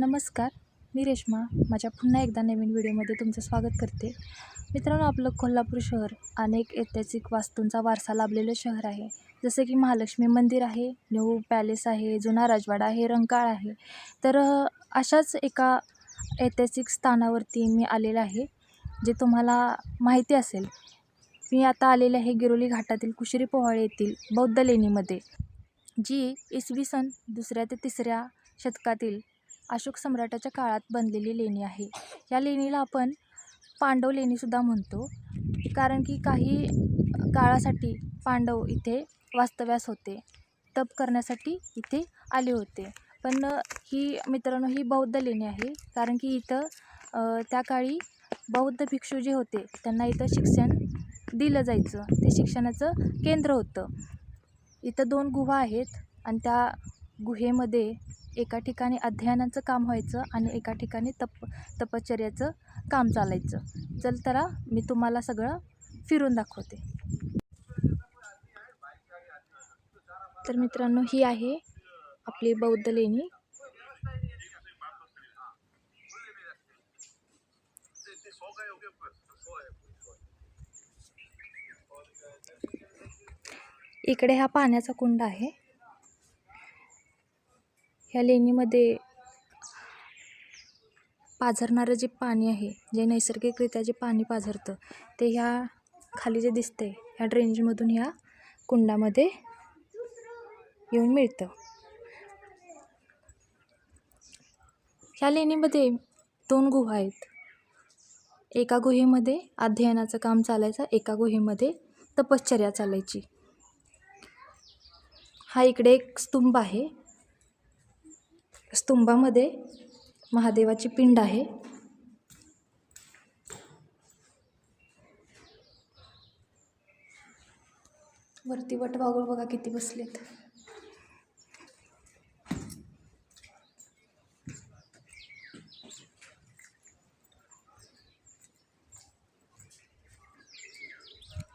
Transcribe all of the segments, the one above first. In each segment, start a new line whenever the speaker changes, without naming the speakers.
नमस्कार मी रेश्मा. माझ्या पुन्हा एकदा नवीन व्हिडिओमध्ये तुमचं स्वागत करते. मित्रांनो आपलं कोल्हापूर शहर अनेक ऐतिहासिक वास्तूंचा वारसा लाभलेलं शहर आहे. जसं की महालक्ष्मी मंदिर आहे न्यू पॅलेस आहे जुना राजवाडा आहे रंकाळ आहे. तर अशाच एका ऐतिहासिक स्थानावरती मी आलेलं आहे जे तुम्हाला माहिती असेल. मी आता आलेले आहे गिरोली घाटातील कुशरी पोहाळे येथील बौद्ध लेणीमध्ये जी इसवी सन दुसऱ्या ते तिसऱ्या शतकातील अशोक सम्राटाच्या काळात बनलेली लेणी आहे. या लेणीला आपण पांडव लेणीसुद्धा म्हणतो. कारण की काही काळासाठी पांडव इथे वास्तव्यास होते. तप करण्यासाठी इथे आले होते. पण ही मित्रांनो ही बौद्ध लेणी आहे. कारण की इथं त्या काळी बौद्ध भिक्षू जे होते त्यांना इथं शिक्षण दिलं जायचं. ते शिक्षणाचं केंद्र होतं. इथं दोन गुहा आहेत आणि त्या गुहेमध्ये एका ठिकाणी अध्ययनाचं काम व्हायचं आणि एका ठिकाणी तप तपश्चर्याचं काम चालायचं. चल तर मी तुम्हाला सगळं फिरून दाखवते. तर मित्रांनो ही आहे आपली बौद्ध लेणी. इकडे हा पाण्याचा कुंड आहे. ह्या लेणीमध्ये पाझरणारं जे पाणी आहे जे नैसर्गिकरित्या जे पाणी पाझरतं ते ह्या खाली जे दिसते ह्या ड्रेंजमधून ह्या कुंडामध्ये येऊन मिळतं. ह्या लेणीमध्ये दोन गुहा आहेत. एका गुहेमध्ये अध्ययनाचं काम चालायचं एका गुहेमध्ये तपश्चर्या चालायची. हा इकडे एक स्तंभ आहे. स्तंभामध्ये महादेवाची पिंड आहे. वरती वटवाघूळ बघा किती बसलेत.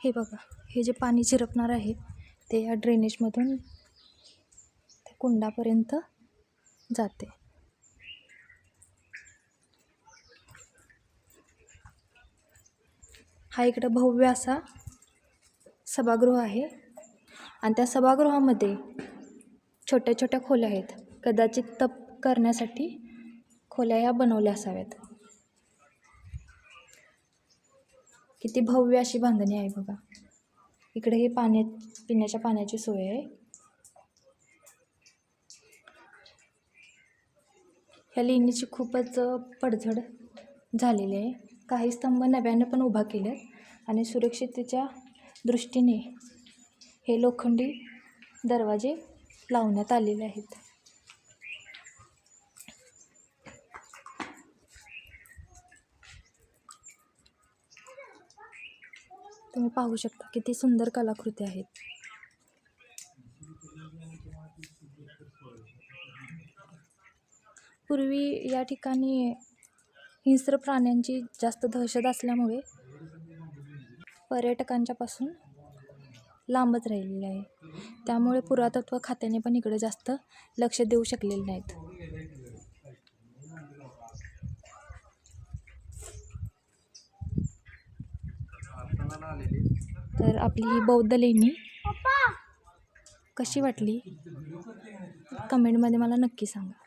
हे बघा हे जे पाणी झिरपणार आहे ते या ड्रेनेजमधून त्या कुंडापर्यंत जाते. हा इकडं भव्य असा सभागृह आहे. आणि त्या सभागृहामध्ये छोट्या छोट्या खोल्या आहेत. कदाचित तप करण्यासाठी खोल्या या बनवल्या असाव्यात. किती भव्य अशी बांधणी आहे बघा. इकडे हे पाण्या पिण्याच्या पाण्याची सोय आहे. ह्या लेणीची खूपच पडझड झालेली आहे. काही स्तंभ नव्यानं पण उभा केलेत आणि सुरक्षिततेच्या दृष्टीने हे लोखंडी दरवाजे लावण्यात आलेले आहेत. तुम्ही पाहू शकता किती सुंदर कलाकृती आहेत. पूर्वी या ठिकाणी हिंस्र प्राण्यांची जास्त दहशत असल्यामुळे पर्यटकांच्यापासून लांबच राहिलेले आहे. त्यामुळे पुरातत्व खात्याने पण इकडे जास्त लक्ष देऊ शकलेले नाहीत. तर आपली ही बौद्ध लेणी कशी वाटली? कमेंटमध्ये मला नक्की सांगा.